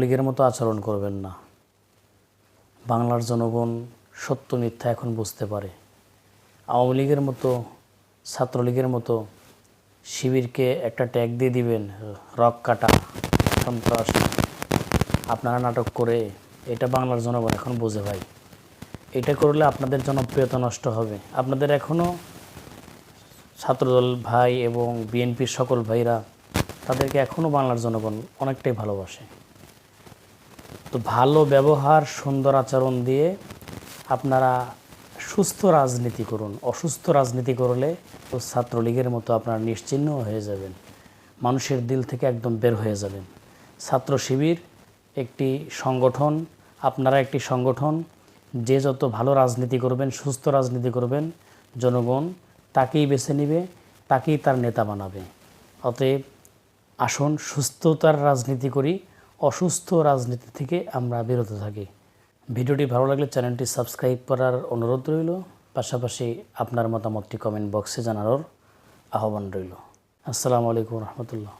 লীগের মতো আচরণ করবেন না। বাংলার জনগণ সত্য মিথ্যা এখন বুঝতে পারে। আওয়ামী লীগের মতো, ছাত্রলীগের মতো শিবিরকে একটা ট্যাগ দিয়ে দিবেন, রক কাটা সন্ত্রাস। আপনারা নাটক করে এটা বাংলার জনগণ এখন বোঝে ভাই। এটা করলে আপনাদের জনপ্রিয়তা নষ্ট হবে। আপনাদের এখনও ছাত্রদল ভাই এবং বিএনপির সকল ভাইরা তাদেরকে এখনও বাংলার জনগণ অনেকটাই ভালোবাসে। তো ভালো ব্যবহার, সুন্দর আচরণ দিয়ে আপনারা সুস্থ রাজনীতি করুন। অসুস্থ রাজনীতি করলে তো ছাত্রলীগের মতো আপনারা নিশ্চিহ্ন হয়ে যাবেন। মানুষের দিল থেকে একদম বের হয়ে যাবেন। ছাত্র শিবির একটি সংগঠন, আপনারা একটি সংগঠন, যে যত ভালো রাজনীতি করবেন, সুস্থ রাজনীতি করবেন, জনগণ তাকেই বেছে নেবে, তাকেই তার নেতা বানাবে। অতএব আসুন, সুস্থতার রাজনীতি করি অসুস্থ রাজনীতি থেকে আমরা বিরত থাকি। ভিডিওটি ভালো লাগলে চ্যানেলটি সাবস্ক্রাইব করার অনুরোধ রইল। পাশাপাশি আপনার মতামতটি কমেন্ট বক্সে জানানোর আহ্বান রইল। আসসালামু আলাইকুম রহমতুল্লাহ।